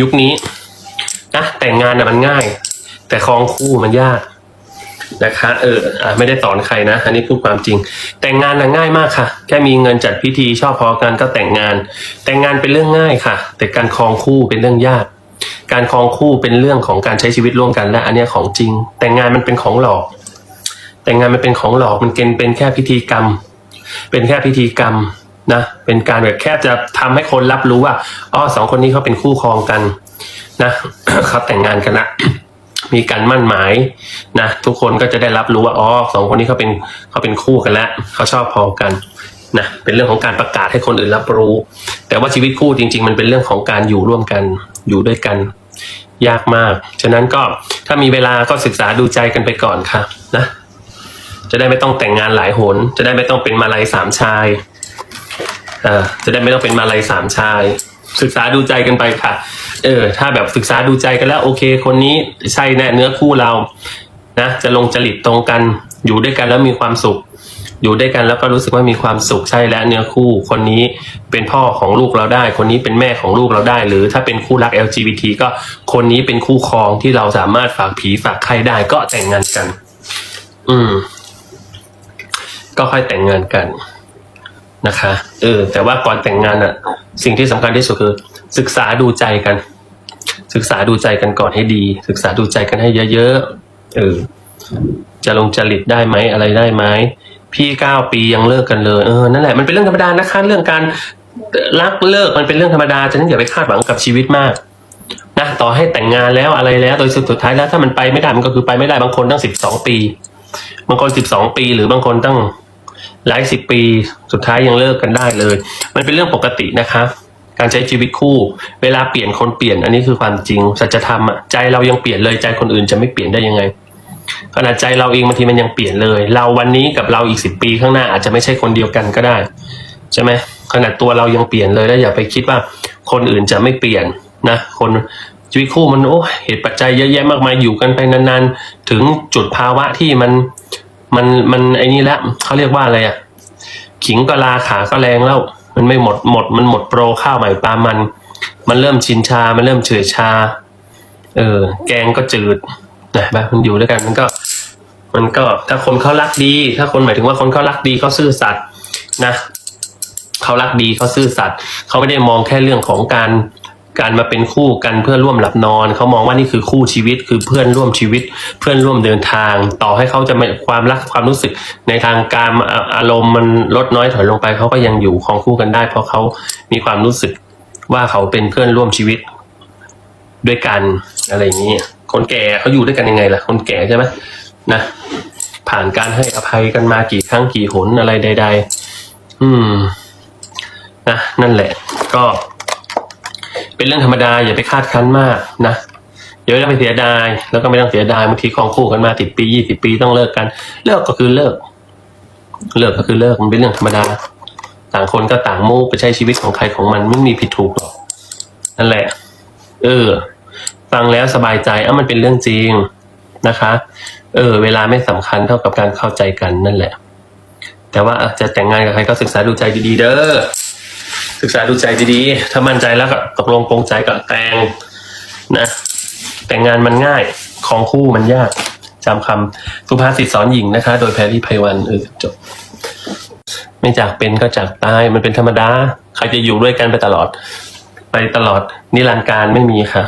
ยุคนี้นะแต่งงานน่ะมันง่าย แต่ครองคู่มันยากนะคะ เอออไม่ได้สอนใครนะ อันนี้พูดความจริง แต่งงานน่ะง่ายมากค่ะ แค่มีเงินจัดพิธีชอบพอกันก็แต่งงาน แต่งงานเป็นเรื่องง่ายค่ะ แต่การครองคู่เป็นเรื่องยาก การครองคู่เป็นเรื่องของการใช้ชีวิตร่วมกันและอันนี้ของจริง แต่งงานมันเป็นของหลอก แต่งงานมันเป็นของหลอกมันเป็นเป็นแค่พิธีกรรม เป็นแค่พิธีกรรม นะเป็นการแบบแค่จะทำให้คนรับรู้ว่าอ๋อสองคนนี้เขาเป็นคู่ครองกันนะเขาแต่งงานกันละมีการมั่นหมายนะทุกคนก็จะได้รับรู้ว่าอ๋อสองคนนี้เขาเป็นเขาเป็นคู่กันแล้วเขาชอบพอกันนะเป็นเรื่องของการประกาศให้คนอื่นรับรู้ แต่ว่าชีวิตคู่จริง ๆ มันเป็นเรื่องของการอยู่ร่วมกันอยู่ด้วยกัน ยากมาก ฉะนั้นก็ถ้ามีเวลาก็ศึกษาดูใจกันไปก่อนค่ะนะจะได้ไม่ต้องแต่งงานหลายหน จะได้ไม่ต้องเป็นมาลัยสามชาย อ่าจะได้ไม่ต้องเป็นมาลัยสามชาย ศึกษาดูใจกันไปค่ะ เออ ถ้าแบบศึกษาดูใจกันแล้ว โอเค คนนี้ใช่แน่เนื้อคู่เรา นะ จะลงจริตตรงกัน อยู่ด้วยกันแล้วมีความสุข อยู่ด้วยกันแล้วก็รู้สึกว่ามีความสุขใช่แล้วเนื้อคู่ คนนี้เป็นพ่อของลูกเราได้ คนนี้เป็นแม่ของลูกเราได้ หรือถ้าเป็นคู่รัก LGBT ก็คนนี้เป็นคู่ครองที่เราสามารถฝากผีฝากใครได้ก็แต่งงานกัน อืม ก็ค่อยแต่งงานกัน นะคะ เออ แต่ว่าก่อนแต่งงานอะสิ่งที่สำคัญที่สุดคือ ศึกษาดูใจกัน ศึกษาดูใจกันก่อนให้ดี ศึกษาดูใจกันให้เยอะๆเออจะลงจริตได้ไหมอะไรได้ไหมพี่เก้าปียังเลิกกันเลยเออนั่นแหละมันเป็นเรื่องธรรมดานะคะเรื่องการรักเลิกมันเป็นเรื่องธรรมดาฉะนั้นอย่าไปคาดหวังกับชีวิตมากนะต่อให้แต่งงานแล้วอะไรแล้ว โดยสุดท้ายแล้วถ้ามันไปไม่ได้มันก็คือไปไม่ได้บางคนตั้งสิบสองปี บางคนสิบสองปี หรือบางคนตั้ง หลายสิบปีสุดท้ายยังเลิกกันได้เลย มันเป็นเรื่องปกตินะคะ การใช้ชีวิตคู่ เวลาเปลี่ยนคนเปลี่ยนอันนี้คือความจริงสัจธรรมอะใจเรายังเปลี่ยนเลยใจคนอื่นจะไม่เปลี่ยนได้ยังไงขนาดใจเราเองบางทีมันยังเปลี่ยนเลย เราวันนี้กับเราอีกสิบปีข้างหน้าอาจจะไม่ใช่คนเดียวกันก็ได้ใช่ไหมขนาดตัวเรายังเปลี่ยนเลยแล้วอย่าไปคิดว่าคนอื่นจะไม่เปลี่ยนนะ คนชีวิตคู่มันโอ้เหตุปัจจัยเยอะแยะมากมายอยู่กันไปนานๆ ถึงจุดภาวะที่มัน มันมันไอ้นี่ละเขาเรียกว่าอะไรอะ ขิงก็ลาขาก็แรงแล้ว มันไม่หมดหมด มันหมดโปรข้าวใหม่ปลามัน มันเริ่มชินชา มันเริ่มเฉื่อยชา เออ แกงก็จืดนะแบบมันอยู่ด้วยกันมันก็ มันก็ถ้าคนเขารักดี ถ้าคนหมายถึงว่าคนเขารักดีเขาซื่อสัตย์นะเขารักดีเขาซื่อสัตย์เขาไม่ได้มองแค่เรื่องของการ การมาเป็นคู่กันเพื่อร่วมหลับนอนเขามองว่านี่คือคู่ชีวิตคือเพื่อนร่วมชีวิต เพื่อนร่วมเดินทาง ต่อให้เขาจะม่ความรักความรู้สึกในทางการอาอารมณ์มันลดน้อยถอยลงไปเขาก็ยังอยู่ของคู่กันได้ เพราะเขามีความรู้สึกว่าเขาเป็นเพื่อนร่วมชีวิต ด้วยกันอะไรอย่างนี้คนแก่เขาอยู่ด้วยกันยังไงล่ะ คนแก่ใช่ไหมนะผ่านการให้อภัยกันมากี่ครั้งกี่หนอะไรใด ๆ อืมนะนั่นแหละ ก็ เป็นเรื่องธรรมดาอย่าไปคาดคั้นมากนะอย่าไปเสียดาย แล้วก็ไม่ต้องเสียดายบางทีคองคู่กันมาติดปียี่สิบปีต้องเลิกกัน เลิกก็คือเลิก เลิกก็คือเลิกมันเป็นเรื่องธรรมดา ต่างคนก็ต่างมูไปใช้ชีวิตของใครของมันไม่มีผิดถูกหรอกนั่นแหละ เออ ฟังแล้วสบายใจอะมันเป็นเรื่องจริงนะคะ เออ เวลาไม่สำคัญเท่ากับการเข้าใจกันนั่นแหละ แต่ว่าจะแต่งงานกับใครก็ศึกษาดูใจดีๆเด้อ ศึกษาดูใจดีๆ ถ้ามั่นใจแล้วก็ตกลงปรงใจก็แต่งนะ แต่งงานมันง่ายของคู่มันยากจำคำสุภาษิตสอนหญิงนะคะ โดยแพรรี่ไพวันเออจบ ไม่จากเป็นก็จากตายมันเป็นธรรมดา ใครจะอยู่ด้วยกันไปตลอด ไปตลอดนิรันดร์การไม่มีค่ะ